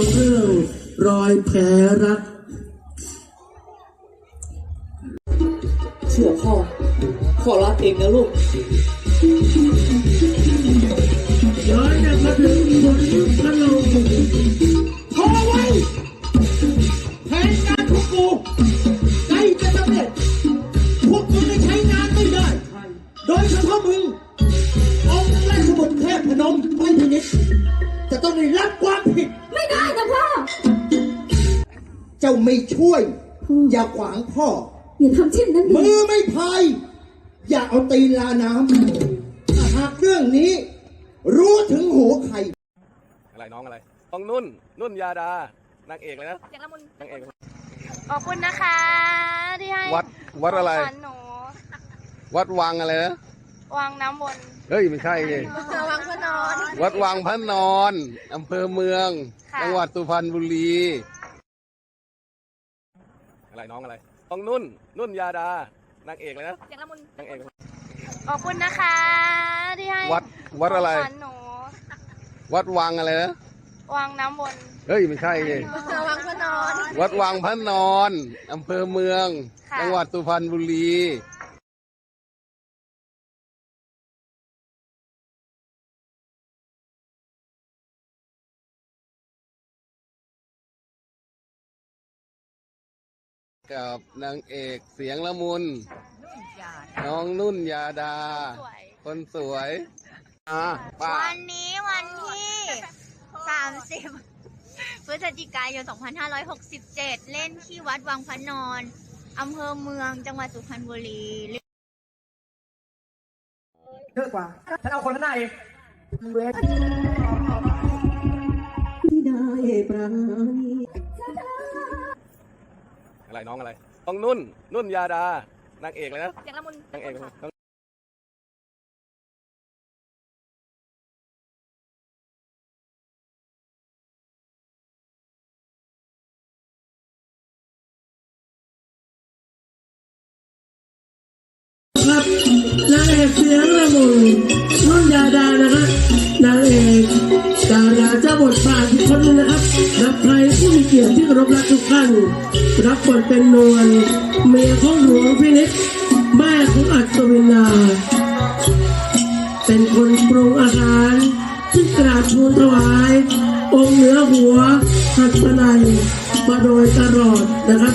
องเรื่องรอยแผลรัก เชื่อพ่อ พ่อรักเองนะลูกย้อนกลับมาถึงผลพะโลง เจ้าไม่ช่วยอย่าขวางพ่อ อย่าทำเช่นนั้นเลมืยอไม่พาย อย่าเอาตีนลาน้ำถ้าหากเรื่องนี้ รู้ถึงหัวใคร อะไรน้องอะไรน้องนุ่น นุ่นยาดานางเอกเลยนะเสียงละมุนนางเอก ขอบคุณนะคะ ที่ให้วัดวัดอะไร ของขวัญหนูวัดวังอะไรนะวางน้ำวนเฮ้ยไม่ใช่ดิวางพระนอน วัดวังพระนอนอำเภอเมือง ค่ะ จังหวัดสุพรรณบุรี อะไรน้องอะไรน้องนุ่น นุ่นยาดานางเอกเลยนะเสียงละมุนนางเอก ขอบคุณนะคะที่ให้วัดวัดอะไร ของขวัญหนูวัดวังอะไรนะวางน้ำวนเฮ้ยไม่ใช่ดิวางพระนอน วัดวังพระนอนอำเภอเมือง ค่ะ จังหวัดสุพรรณบุรี กับนางเอกเสียงละมุนน้องนุ่นยาดา สวย คนสวยอ่าป้าวันนี้วันที่ 30 พฤศจิกายน 2567 เล่นที่วัดวังพระนอนอำเภอเมืองจังหวัดสุพรรณบุรีเยอะกว่า ฉันเอาคนข้างหน้าเองที่ได้ปราณี อะไรน้องอะไรน้องนุ่น นุ่นยาดานางเอกเลยนะเสียงละมุนนางเอกน้องครับนางเอกเสียงละมุนนุ่นยาดานะครับนางเอกดาราเจ้า บทบาทอีกคนหนึงนะครับรับใครผู้มีเกียรติที่เคารพรักทุกท่านรับบทเป็นนวลเมียของหลวงพินิจแม่ของอัศวินา เป็นคนปรุงอาหารที่กราบทูลถวาย องค์เหนือหัวหัตถนัยมาโดยตลอดนะครับ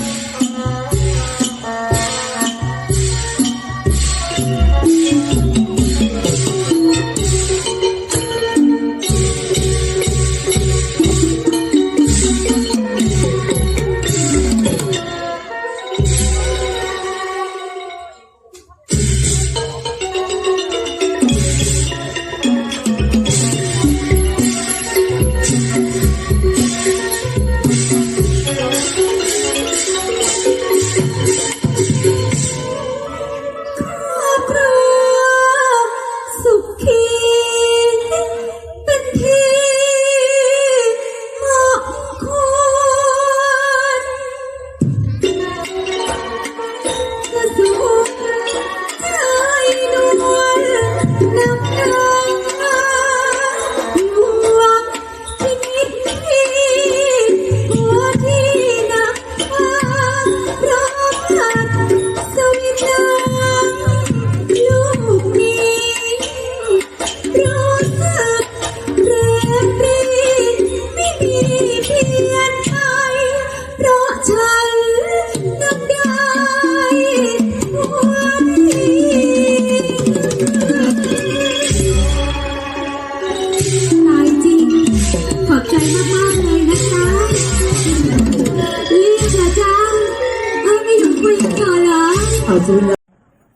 อัศวินา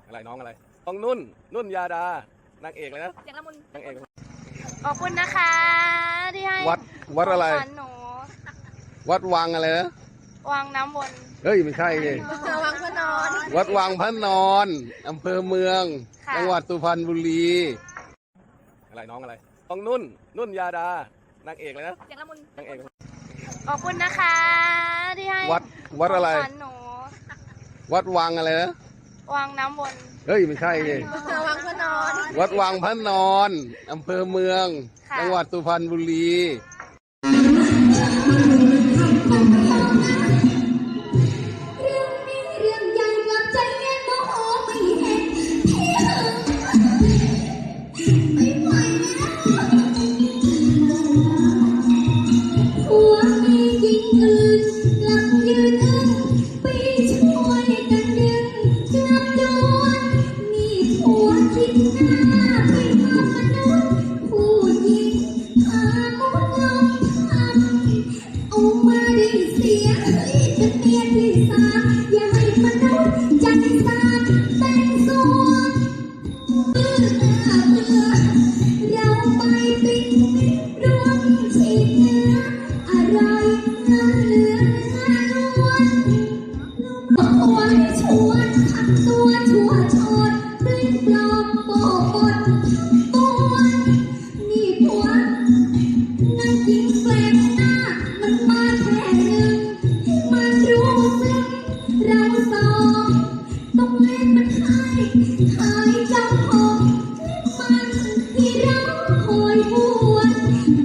อะไรน้องอะไรน้องนุ่น นุ่นยาดานางเอกเลยนะเสียงละมุนนางเอกขอบคุณนะคะที่ให้วัดวัดอะไร ของขวัญหนูวัดวังอะไรนะวางน้ำวนเฮ้ยไม่ใช่ดิวางพระนอน วัดวังพระนอนอำเภอเมืองค่ะ จังหวัดสุพรรณบุรีอะไรน้องอะไรน้องนุ่น นุ่นยาดานางเอกเลยนะเสียงละมุนนางเอกขอบคุณนะคะที่ให้วัดวัดอะไร ของขวัญหนูวัดวังอะไรนะ วางน้ำวนเฮ้ยไม่ใช่ดิวางพระนอน วัดวังพระนอนอำเภอเมืองค่ะจังหวัดสุพรรณบุรี ต้องแม่มันหายหายจังหอบมันที่เราคยบวช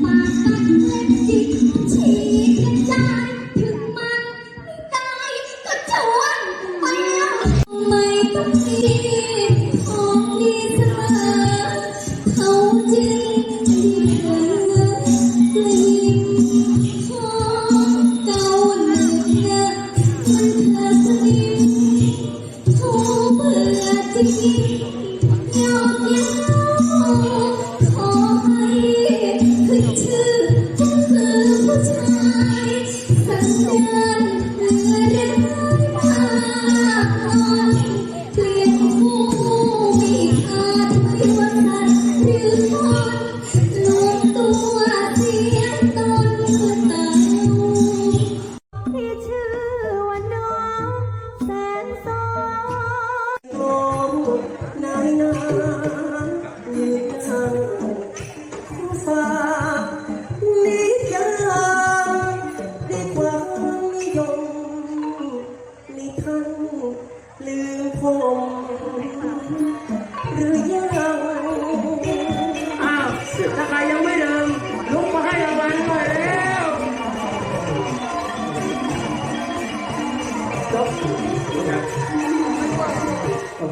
ปากตัดเล็บจิตฉีกกระจายถึงมันไม่ได้ก็จวนไปแล้วไม่ต้องเสี Jesus.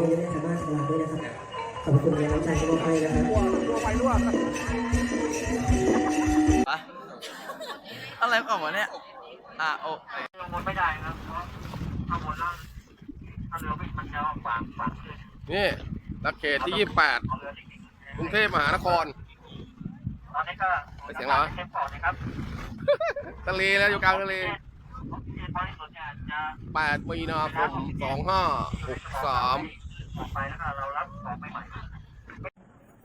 ให้ทางบ้านฉลาด้วยนะครับ ขอบคุณในน้ำใจที่มอบให้นะครับอะไรของวะเนี่ย อะโอนี่ตะเขตที่ยี่แปดกรุงเทพมหานครตอนนี้ก็ไปเสียงเหรอทะเลแล้วอยู่กลางทะเลแปดมีนาคมส องห้าหกสาม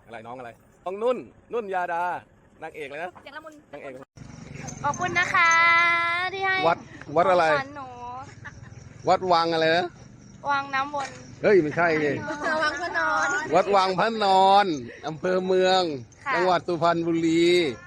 อะไรน้องอะไรน้องนุ่น นุ่นยาดานางเอกเลยนะเสียงละมุนนางเอก ขอบคุณนะคะที่ให้วัดวัดอะไรสอนหนูวัดวังอะไรนะ วางน้ำวนเฮ้ยไม่ใช่เลยวางพระนอน วัดวังพระนอนอำเภอเมือง ค่ะ จังหวัดสุพรรณบุรีค